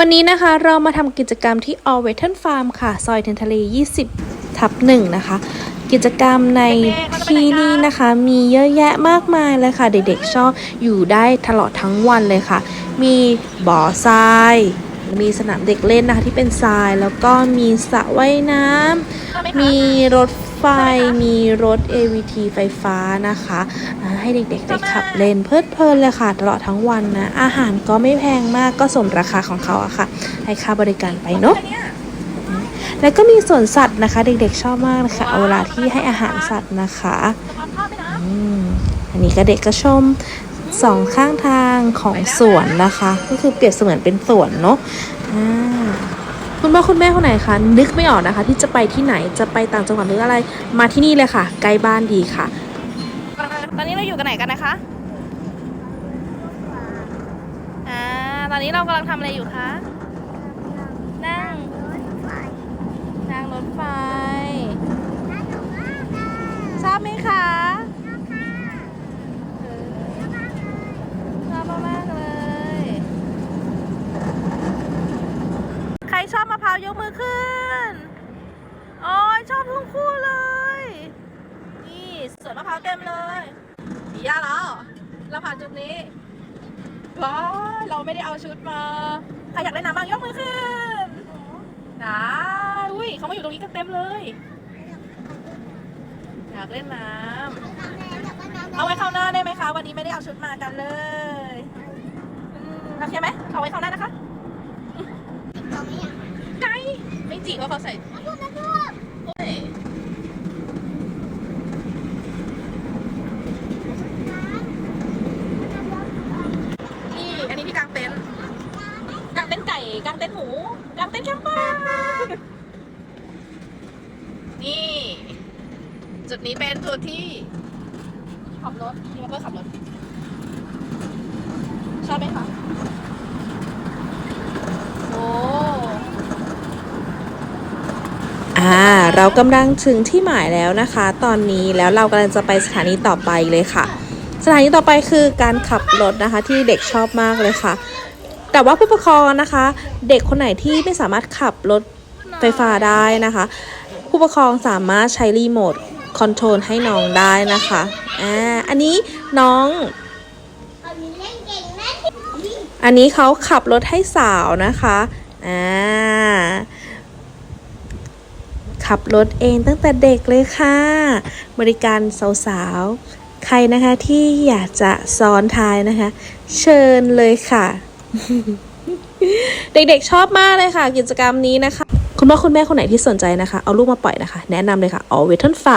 วันนี้นะคะเรามาทำกิจกรรมที่ All w e t t e r Farm ค่ะ ซอยเทนทะเล 20 ทับหนึ่งนะคะ กิจกรรมในที่นี่นะคะ มีเยอะแยะมากมายเลยค่ะ เด็กๆชอบอยู่ได้ตลอดทั้งวันเลยค่ะ มีบ่อทราย มีสนามเด็กเล่นนะคะที่เป็นทราย แล้วก็มีสระว่ายน้ำมีรถไฟ มีรถ AVT ไฟฟ้านะคะอ่าให้เด็กๆได้ขับเล่นเพลิดเพลินเลยค่ะ ตลอดทั้งวันนะ อาหารก็ไม่แพงมากก็สมราคาของเขาอะค่ะ ให้ค่าบริการไปเนาะแล้วก็มีสวนสัตว์นะคะ เด็กๆชอบมากนะคะเอาเวลาที่ให้อาหารสัตว์นะคะอืมอันนี้ก็เด็กก็ชม สองข้างทางของสวนนะคะ ก็คือเปรียบเสมือนเป็นสวนเนาะคุณพ่อคุณแม่คนไหนคะนึกไม่ออกนะคะ ที่จะไปที่ไหนจะไปต่างจังหวัดหรืออะไร มาที่นี่เลยค่ะ ใกล้บ้านดีค่ะ ตอนนี้เราอยู่กันไหนกันนะคะอ่าตอนนี้เรากำลังทำอะไรอยู่คะ นั่ง นั่งรถไฟ ชอบไหมคะเออชอบมากๆเลย ใคร ชอบมะพร้าวยกมือขึ้น โอ้ยชอบทุกคู่เลย นี่สวนมะพร้าวเต็มเลยอีย่าแล้ว เราผ่านจุดนี้ว้าเราไม่ได้เอาชุดมา ใครอยากเล่นน้ำบ้างยกมือขึ้นนะอุ้ยเขามาอยู่ตรงนี้กันเต็มเลย อยากเล่นน้ำเอาไว้คราหน้าได้ไหมคะ วันนี้ไม่ได้เอาชุดมากันเลยอืมโอเคไหมเอาไว้คราหน้านะคะไกลไม่ จีบเพราเขาใส่โอ้ยนี่อันนี้ที่กางเต็นท์กางเต็นท์ไก่กางเต็นท์หมูกางเต็นท์แคมเปอร์นี่ จุดนี้เป็นจุดที่ขับรถที่มาเพื่อขับรถชอบไหมคะ โอ้ อ่า เรากำลังถึงที่หมายแล้วนะคะ ตอนนี้แล้วเรากำลังจะไปสถานีต่อไปเลยค่ะ สถานีต่อไปคือการขับรถนะคะที่เด็กชอบมากเลยค่ะ แต่ว่าผู้ปกครองนะคะ เด็กคนไหนที่ไม่สามารถขับรถไฟฟ้าได้นะคะ ผู้ปกครองสามารถใช้รีโมทคอนโทรลให้น้องได้นะคะอ่าอันนี้น้อง อันนี้เขาขับรถให้สาวนะคะอ่า ขับรถเองตั้งแต่เด็กเลยค่ะ บริการสาวๆ ใครนะคะที่อยากจะซ้อนท้ายนะคะ เชิญเลยค่ะ เด็กๆชอบมากเลยค่ะ กิจกรรมนี้นะคะ คุณพ่อคุณแม่คนไหนที่สนใจนะคะ เอาลูกมาปล่อยนะคะ แนะนำเลยค่ะ All w e t o n Farm